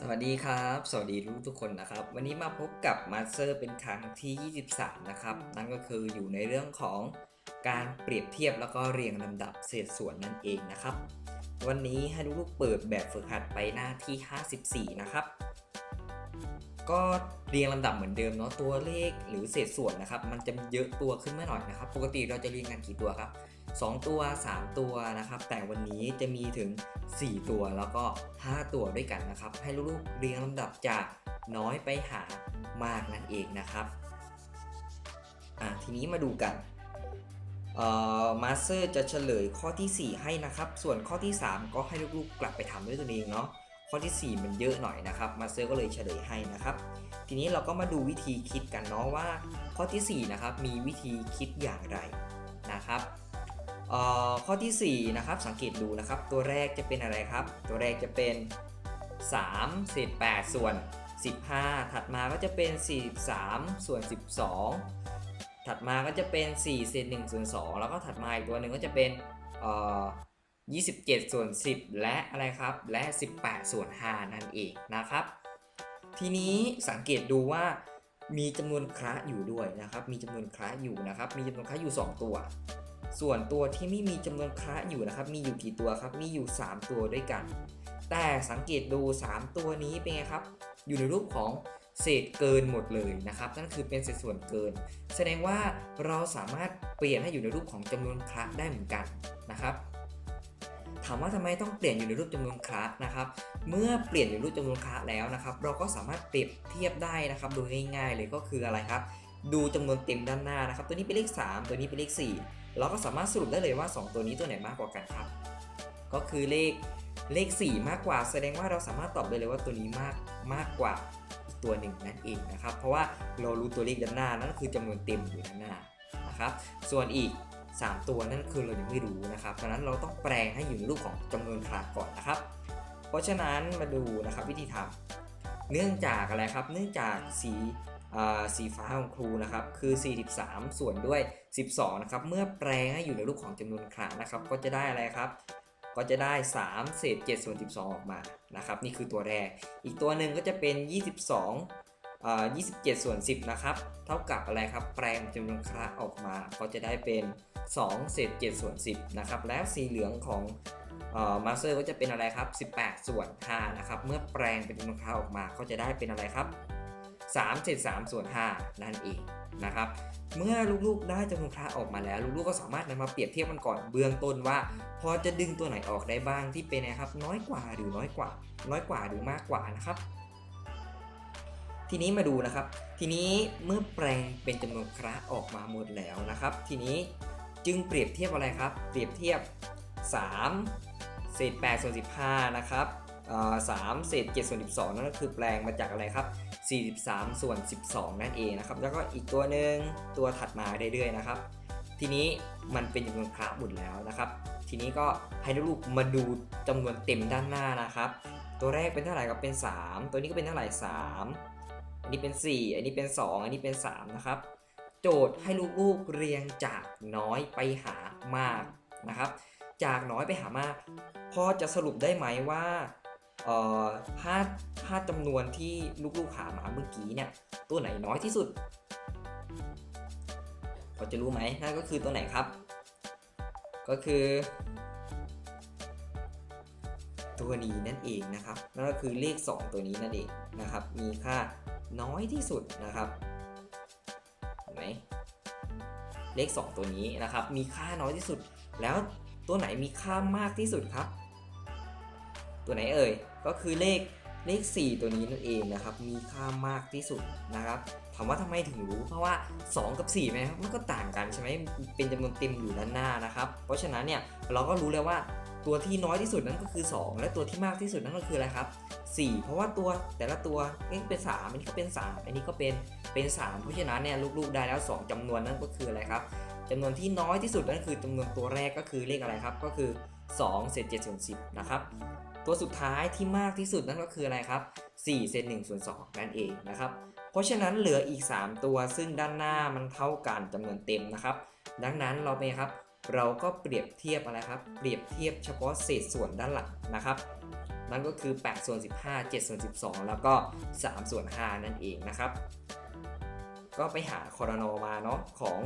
สวัสดีครับ สวัสดีทุกทุกคนนะครับ วันนี้มาพบกับมาสเตอร์เป็นครั้งที่ 23 นะครับ นั่นก็คืออยู่ในเรื่องของการเปรียบเทียบแล้วก็เรียงลำดับเศษส่วนนั่นเองนะครับ วันนี้ให้ลูกๆเปิดแบบฝึกหัดไปหน้าที่ 54 นะครับ ก็เรียงลำดับเหมือนเดิมเนาะตัวเลขหรือเศษส่วนนะครับ มันจะเยอะตัวขึ้นมาหน่อยนะครับ ปกติเราจะเรียงกันกี่ตัวครับ 2 ตัว 3 ตัวนะครับ แต่วันนี้จะมีถึง 4 ตัวแล้วก็ 5 ตัวด้วยกันนะครับ ให้ลูกๆเรียงลำดับจากน้อยไปหามากนั่นเองนะครับอะทีนี้มาดูกันเอ่อมาสเตอร์จะเฉลยข้อที่ 4 ให้นะครับ ส่วนข้อที่ 3 ก็ให้ลูกๆกลับไปทำด้วยตัวเองเนาะ ข้อที่ 4 มันเยอะหน่อยนะครับมาสเตอร์ก็เลยเฉลยให้นะครับ ทีนี้เราก็มาดูวิธีคิดกันเนาะว่า ข้อทีสี่4นะครับมีวิธีคิดอย่างไรนะครับข้อทีสี่4นะครับสังเกตดูนะครับ ตัวแรกจะเป็นอะไรครับ ตัวแรกจะเป็น3เศษ8ส่วน 15 ถัดมาก็จะเป็น 43 ส่วน 12 ถัดมาก็จะเป็น4เศษ1ส่วน2แล้วก็ถัดมาอีกตัวหนึ่งก็จะเป็นเอ่อ 27 ส่วน 10 และอะไรครับ และ 18 ส่วน 5 นั่นเองนะครับ ทีนี้สังเกตดูว่ามีจำนวนคระอยู่ด้วยนะครับ มีจำนวนคระอยู่นะครับ มีจำนวนคระอยู่ 2 ตัว ส่วนตัวที่ไม่มีจำนวนคระอยู่นะครับ มีอยู่กี่ตัวครับ มีอยู่ 3 ตัวด้วยกัน แต่สังเกตดู 3 ตัวนี้เป็นไงครับ อยู่ในรูปของเศษเกินหมดเลยนะครับ นั่นคือเป็นเศษส่วนเกิน แสดงว่าเราสามารถเปลี่ยนให้อยู่ในรูปของจำนวนคระได้เหมือนกันนะครับ ถามว่าทำไมต้องเปลี่ยนอยู่ในรูปจำนวนคระนะครับ เมื่อเปลี่ยนอยู่รูปจำนวนคระแล้วนะครับ เราก็สามารถเปรียบเทียบได้นะครับ โดยง่ายๆเลยก็คืออะไรครับ ดูจำนวนเต็มด้านหน้านะครับ ตัวนี้เป็นเลข 3 ตัวนี้เป็นเลข 4 เราก็สามารถสรุปได้เลยว่า 2 ตัวนี้ตัวไหนมากกว่ากันครับ ก็คือเลขเลข 4 มากกว่า แสดงว่าเราสามารถตอบได้เลยว่าตัวนี้มากมากกว่าตัวหนึ่งนั่นเองนะครับ เพราะว่าเรารู้ตัวเลขด้านหน้านั่นคือจำนวนเต็มอยู่ด้านหน้านะครับ ส่วนอีก 3 ตัวนั่นคือเรายังไม่รู้นะครับดังนั้นเราต้องแปลงให้อยู่ในรูปของจำนวนคลาก่อนนะครับ เพราะฉะนั้นมาดูนะครับวิธีทำเนื่องจากอะไรครับ เนื่องจากสีสีฟ้าของครูนะครับคือ 43 ส่วนด้วย 12 นะครับ เมื่อแปลงให้อยู่ในรูปของจำนวนคลานะครับ ก็จะได้อะไรครับ ก็จะได้ 3 เศษ7ส่วน 12 ออกมานะครับ นี่คือตัวแรก อีกตัวหนึ่งก็จะเป็น 22อ่า27 ส่วน 10 นะครับ เท่ากับอะไรครับ แปลงจำนวนคลาออกมา ก็จะได้เป็น 2 เศษ7ส่วน10นะครับแล้วสีเหลืองของมาสเตอร์ก็จะเป็นอะไรครับ 18 ส่วน5นะครับเมื่อแปลงเป็นจำนวนค่าออกมาก็จะได้เป็นอะไรครับ3เศษ3ส่วน5นั่นเองนะครับเมื่อลูกๆได้จำนวนค่าออกมาแล้ว ลูกๆก็สามารถนำมาเปรียบเทียบกันก่อนเบื้องต้นว่า พอจะดึงตัวไหนออกได้บ้างที่เป็นนะครับ น้อยกว่าหรือน้อยกว่า น้อยกว่าหรือมากกว่านะครับ ทีนี้มาดูนะครับ ทีนี้เมื่อแปลงเป็นจำนวนคระออกมาหมดแล้วนะครับ ทีนี้ จึงเปรียบเทียบอะไรครับ เปรียบเทียบ 3 เศษ8ส่วน15 นะครับสามเศษ7ส่วน12 นั่นก็คือแปลงมาจากอะไรครับ 43 ส่วน 12 นั่นเองนะครับ แล้วก็อีกตัวหนึ่งตัวถัดมาเรื่อยๆนะครับ ทีนี้มันเป็นจำนวนคระหมดแล้วนะครับ ทีนี้ก็ให้ลูกมาดูจำนวนเต็มด้านหน้านะครับ ตัวแรกเป็นเท่าไหร่ครับเป็น 3 ตัวนี้ก็เป็นเท่าไหร่ 3 อันนี้เป็น 4 อันนี้เป็น 2 อันนี้เป็น 3 นะครับ โจทย์ให้ลูกๆเรียงจากน้อยไปหามากนะครับ จากน้อยไปหามากพ่อจะสรุปได้ไหมว่าเอ่อห้าห้าจำนวนที่ลูกๆหามาเมื่อกี้เนี่ยตัวไหนน้อยที่สุดพอจะรู้ไหมนั่นก็คือตัวไหนครับ ก็คือ ตัวนี้นั่นเองนะครับนั่นก็คือเลข 2 ตัวนี้นั่นเองนะครับ มีค่าน้อยที่สุดนะครับ เลข 2 ตัวนี้นะครับ มีค่าน้อยที่สุด แล้วตัวไหนมีค่ามากที่สุดครับ ตัวไหนเอ่ย ก็คือเลข เลข 4 ตัวนี้นั่นเองนะครับ มีค่ามากที่สุดนะครับ ถามว่าทำไมถึงรู้ เพราะว่า 2 กับ 4ไหมครับ มันก็ต่างกันใช่ไหมเป็นจำนวนเต็มอยู่ด้านหน้านะครับ เพราะฉะนั้นเนี่ยเราก็รู้แล้วว่าตัวที่น้อยที่สุดนั่นก็คือ 2 และตัวที่มากที่สุดนั่นก็คืออะไรครับ4 เพราะว่าตัวแต่ละตัวนี่เป็น 3 อันนี้ก็เป็น 3 อันนี้ก็เป็นเป็น 3 เพราะฉะนั้นเนี่ยลูกๆได้แล้ว 2จำนวนนั่นก็คืออะไรครับจำนวนที่น้อยที่สุดนั่นคือจำนวนตัวแรกก็คือเลขอะไรครับ ก็คือ2เศษ7ส่วน10นะครับ ตัวสุดท้ายที่มากที่สุดนั่นก็คืออะไรครับ4เศษ1ส่วน2นั่นเองนะครับ เพราะฉะนั้นเหลืออีก 3 ตัวซึ่งด้านหน้ามันเท่ากันจำนวนเต็มนะครับ ดังนั้นเราไปครับ เราก็เปรียบเทียบอะไรครับ เปรียบเทียบเฉพาะเศษส่วนด้านหลังนะครับนั่นก็คือ8ส่วน15 7ส่วน12 แล้วก็3ส่วน5นั่นเองนะครับ ก็ไปหาคอรนอมาเนาะของ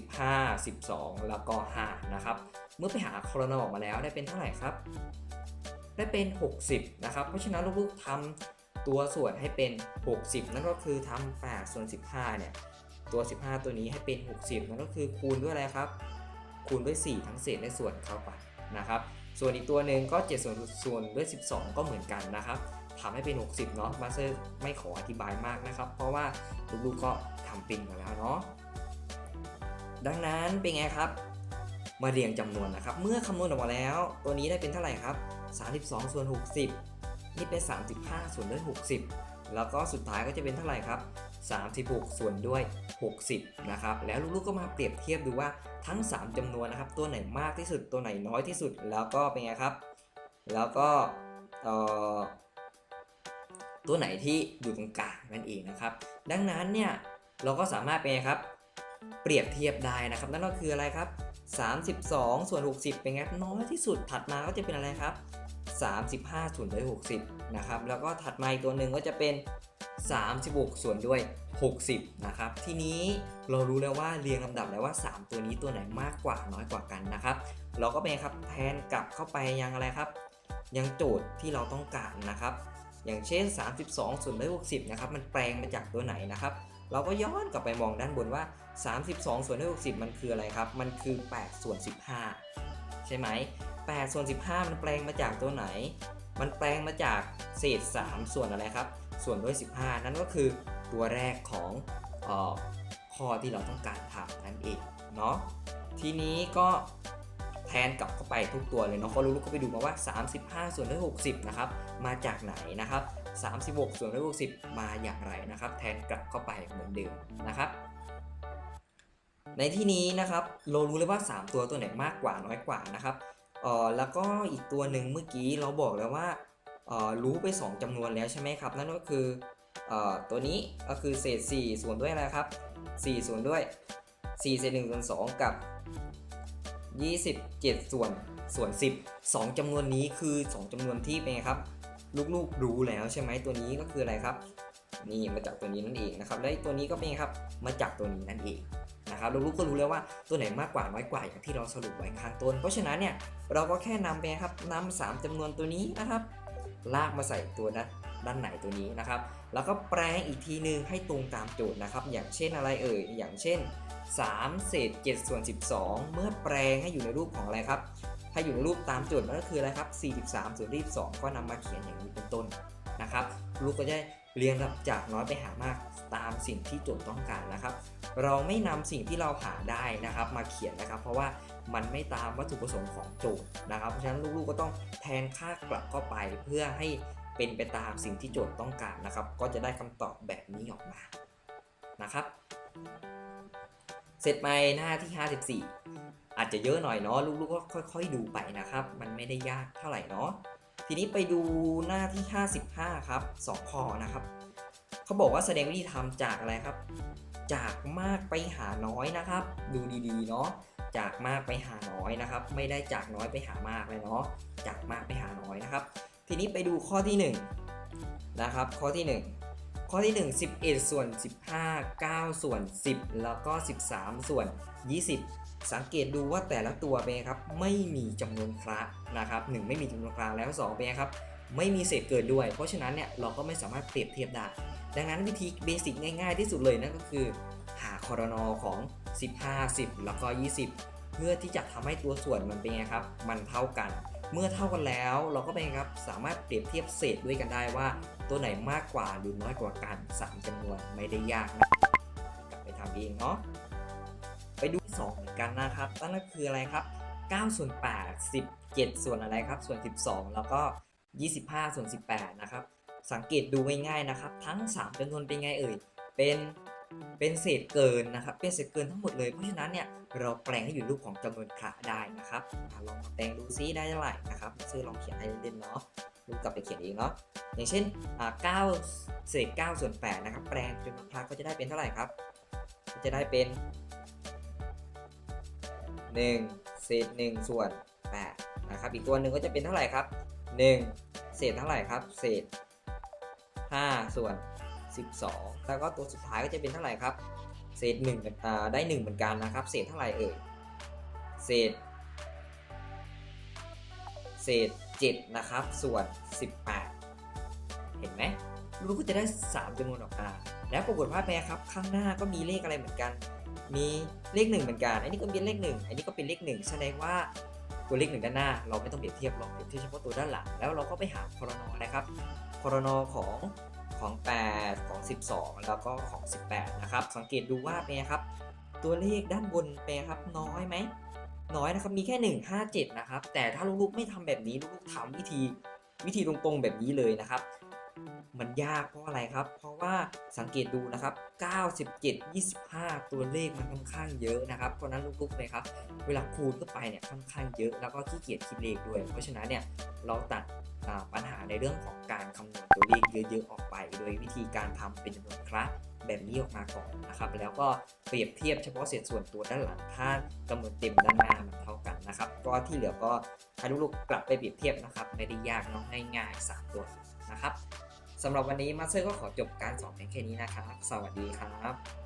15 12 แล้วก็5นะครับ เมื่อไปหาคอรนอออกมาแล้วได้เป็นเท่าไหร่ครับ ได้เป็น 60 นะครับ เพราะฉะนั้นลูกๆทำตัวส่วนให้เป็น 60 นั่นก็คือทำ8ส่วน 15 เนี่ย ตัว 15 ตัวนี้ให้เป็น 60 นั่นก็คือคูณด้วยอะไรครับ คูณด้วย 4 ทั้งเศษและส่วนเข้าไปนะครับ ส่วนอีกตัวหนึ่งก็7ส่วนส่วนด้วย 12 ก็เหมือนกันนะครับทำให้เป็น 60 เนาะ มาสเตอร์ไม่ขออธิบายมากนะครับ เพราะว่าลูกๆก็ทำเป็นกันแล้วเนาะ ดังนั้นเป็นไงครับ มาเรียงจำนวนนะครับ เมื่อคำนวณออกมาแล้ว ตัวนี้ได้เป็นเท่าไหร่ครับ 32 ส่วน 60 นี่เป็น 35 ส่วนด้วย 60 แล้วก็สุดท้ายก็จะเป็นเท่าไหร่ครับ 36 ส่วนด้วย 60 นะครับ แล้วลูกๆก็มาเปรียบเทียบดูว่าทั้ง 3จำนวนนะครับ ตัวไหนมากที่สุด ตัวไหนน้อยที่สุด แล้วก็เป็นไงครับ แล้วก็ตัวไหนที่อยู่ตรงกลางนั่นเองนะครับ ดังนั้นเนี่ยเราก็สามารถเป็นไงครับ เปรียบเทียบได้นะครับ นั่นก็คืออะไรครับ 32 ส่วน 60 เป็นไงน้อยที่สุดถัดมาก็จะเป็นอะไรครับ 35 ส่วนด้วย 60 นะครับ แล้วก็ถัดมาอีกตัวหนึ่งก็จะเป็น 36 ส่วนด้วย 60 นะครับ ทีนี้เรารู้แล้วว่าเรียงลำดับแล้วว่า 3 ตัวนี้ตัวไหนมากกว่าน้อยกว่ากันนะครับ เราก็เป็นครับแทนกลับเข้าไปยังอะไรครับ ยังโจทย์ที่เราต้องการนะครับ อย่างเช่น 32 ส่วนด้วย 60 นะครับ มันแปลงมาจากตัวไหนนะครับ เราก็ย้อนกลับไปมองด้านบนว่า 32 ส่วนด้วย60 มันคืออะไรครับ มันคือ 8 ส่วน 15 ใช่ไหม8ส่วน 15 มันแปลงมาจากตัวไหน มันแปลงมาจากเศษ 3 ส่วนอะไรครับ ส่วนด้วย 15 นั่นก็คือตัวแรกของออข้อที่เราต้องการทำนั่นเองเนาะ ทีนี้ก็แทนกลับเข้าไปทุกตัวเลยเนาะก็รู้ๆก็ไปดูมาว่า 35 ส่วนด้วย 60 นะครับ มาจากไหนนะครับ 36 ส่วนด้วย60 มาอย่างไรนะครับ แทนกลับเข้าไปเหมือนเดิมนะครับ ในที่นี้นะครับเรารู้เลยว่า 3 ตัวตัวไหนมากกว่าน้อยกว่านะครับเอ่อแล้วก็อีกตัวหนึ่งเมื่อกี้เราบอกแล้วว่าเอ่อรู้ไป 2จำนวนแล้วใช่ไหมครับ นั่นก็คือเอ่อตัวนี้ก็คือเศษ 4 ส่วนด้วยอะไรครับ4ส่วนด้วย4เศษ1ส่วน2กับ 27 ส่วนส่วน 10 2จำนวนนี้คือ 2จำนวนที่เป็นไงครับ ลูกๆรู้แล้วใช่ไหมตัวนี้ก็คืออะไรครับ นี่มาจากตัวนี้นั่นเองนะครับและตัวนี้ก็เป็นครับมาจากตัวนี้นั่นเองนะครับลูกๆก็รู้แล้วว่าตัวไหนมากกว่าน้อยกว่าอย่างที่เราสรุปไว้ข้างต้น เพราะฉะนั้นเนี่ยเราก็แค่นำไปครับนำสามจำนวนตัวนี้นะครับ ลากมาใส่ตัวด้านด้านไหนตัวนี้นะครับ แล้วก็แปลงอีกทีนึงให้ตรงตามโจทย์นะครับ อย่างเช่นอะไรเอ่ยอย่างเช่น3เศษ7ส่วน12 เมื่อแปลงให้อยู่ในรูปของอะไรครับ ถ้าอยู่ในรูปตามโจทย์มันก็คืออะไรครับ 43ส่วน22 ก็นำมาเขียนอย่างนี้เป็นต้นนะครับ ลูกก็จะเรียงลำดับจากน้อยไปหามากตามสิ่งที่โจทย์ต้องการนะครับ เราไม่นำสิ่งที่เราหาได้นะครับ มาเขียนนะครับ เพราะว่ามันไม่ตามวัตถุประสงค์ของโจทย์นะครับ เพราะฉะนั้นลูกๆก็ต้องแทนค่ากลับเข้าไปเพื่อให้เป็นไปตามสิ่งที่โจทย์ต้องการนะครับ ก็จะได้คำตอบแบบนี้ออกมานะครับ เสร็จไปหน้าที่ 54 อาจจะเยอะหน่อยเนาะลูกๆก็ค่อย ๆ ดูไปนะครับ มันไม่ได้ยากเท่าไหร่เนาะทีนี้ไปดูหน้าที่ 55 ครับ2ข้อนะครับเขาบอกว่าแสดงวิธีทำจากอะไรครับ จากมากไปหาน้อยนะครับ ดูดีๆเนาะจากมากไปหาน้อยนะครับ ไม่ได้จากน้อยไปหามากเลยเนาะจากมากไปหาน้อยนะครับ ทีนี้ไปดูข้อที่ 1 นะครับ ข้อที่ 1 ข้อที่ 1 11 ส่วน 15 9 ส่วน 10 แล้วก็ 13 ส่วน 20 สังเกตดูว่าแต่ละตัวเป็นครับไม่มีจำนวนคละนะครับ1ไม่มีจำนวนคละแล้ว2เป็นครับไม่มีเศษเกินด้วย เพราะฉะนั้นเนี่ยเราก็ไม่สามารถเปรียบเทียบได้ ดังนั้นวิธีเบสิกง่ายๆที่สุดเลยนั่นก็คือ หาคอรนอของ 15 10 แล้วก็ 20 เพื่อที่จะทำให้ตัวส่วนมันเป็นไงครับ มันเท่ากัน เมื่อเท่ากันแล้ว เราก็เป็นครับสามารถเปรียบเทียบเศษด้วยกันได้ว่า ตัวไหนมากกว่าหรือน้อยกว่ากัน 3จำนวนไม่ได้ยากนะกลับไปทำเองเนาะไปดูที่2เหมือนกันนะครับนั่นก็คืออะไรครับ9ส่วน8 17 ส่วนอะไรครับ ส่วน 12 แล้วก็ 25 ส่วน 18 นะครับ สังเกตดูง่ายๆนะครับ ทั้ง 3จำนวนเป็นไงเอ่ย เป็น เป็นเศษเกินนะครับ เป็นเศษเกินทั้งหมดเลย เพราะฉะนั้นเนี่ยเราแปลงให้อยู่รูปของจำนวนคละได้นะครับอลองมาแปลงดูซิได้เท่าไหร่นะครับซื้อลองเขียนให้เล่นๆเนาะลูกกลับไปเขียนเองเนาะ อย่างเช่นอ่าเศษ9ส่วน8นะครับ แปลงจำนวนคละก็จะได้เป็นเท่าไหร่ครับ ก็จะได้เป็น1เศษ1ส่วน8นะครับ อีกตัวหนึ่งก็จะเป็นเท่าไหร่ครับ1เศษเท่าไหร่ครับ เศษ5ส่วน 12 แล้วก็ตัวสุดท้ายก็จะเป็นเท่าไหร่ครับ เศษ1นอ่ได้ 1 เหมือนกันนะครับ เศษเท่าไหร่เอ่ย เศษ เศษ 7 นะครับ ส่วน 18 เห็นไหมลูกก็จะได้ 3จำนวนออกมา แล้วปรากฏว่าแม่ครับ ข้างหน้าก็มีเลขอะไรเหมือนกัน มีเลข 1 เหมือนกัน อันนี้ก็เป็นเลข 1 อันนี้ก็เป็นเลข 1 แสดงว่าตัวเลข1ด้านหน้าเราไม่ต้องเปรียบเทียบเราเปรียบเทียบเฉพาะตัวด้านหลังแล้วเราก็ไปหาพรนนะครับพรนของ ของ 8 ของ 12 แล้วก็ของ 18 นะครับ สังเกตดูว่าเป็นครับ ตัวเลขด้านบนเป็นครับน้อยไหม น้อยนะครับ มีแค่ 1 5 7 นะครับ แต่ถ้าลูกๆไม่ทำแบบนี้ ลูกๆทำวิธีวิธีตรงๆแบบนี้เลยนะครับ มันยากเพราะอะไรครับ เพราะว่าสังเกตดูนะครับ 97 25 ตัวเลขมันค่อนข้างเยอะนะครับ เพราะนั้นลูกๆเลยครับ เวลาคูณเข้าไปเนี่ยค่อนข้างเยอะ แล้วก็ขี้เกียจคิดเลขด้วย เพราะฉะนั้นเนี่ยเราตัดปัญหาในเรื่องของการคำนวณตัวเลขเยอะๆออกไป โดยวิธีการทำเป็นจำนวนครั้งแบบนี้ออกมาก่อนนะครับ แล้วก็เปรียบเทียบเฉพาะเศษส่วนตัวด้านหลังถ้าจำนวนเต็มด้านหน้ามันเท่ากันนะครับ ก็ที่เหลือก็ให้ลูกๆกลับไปเปรียบเทียบนะครับ ไม่ได้ยากนาะง่ายๆสามตัวนะครับ สำหรับวันนี้มาสเตอร์ก็ขอจบการสอนเพียงแค่นี้นะครับ สวัสดีครับ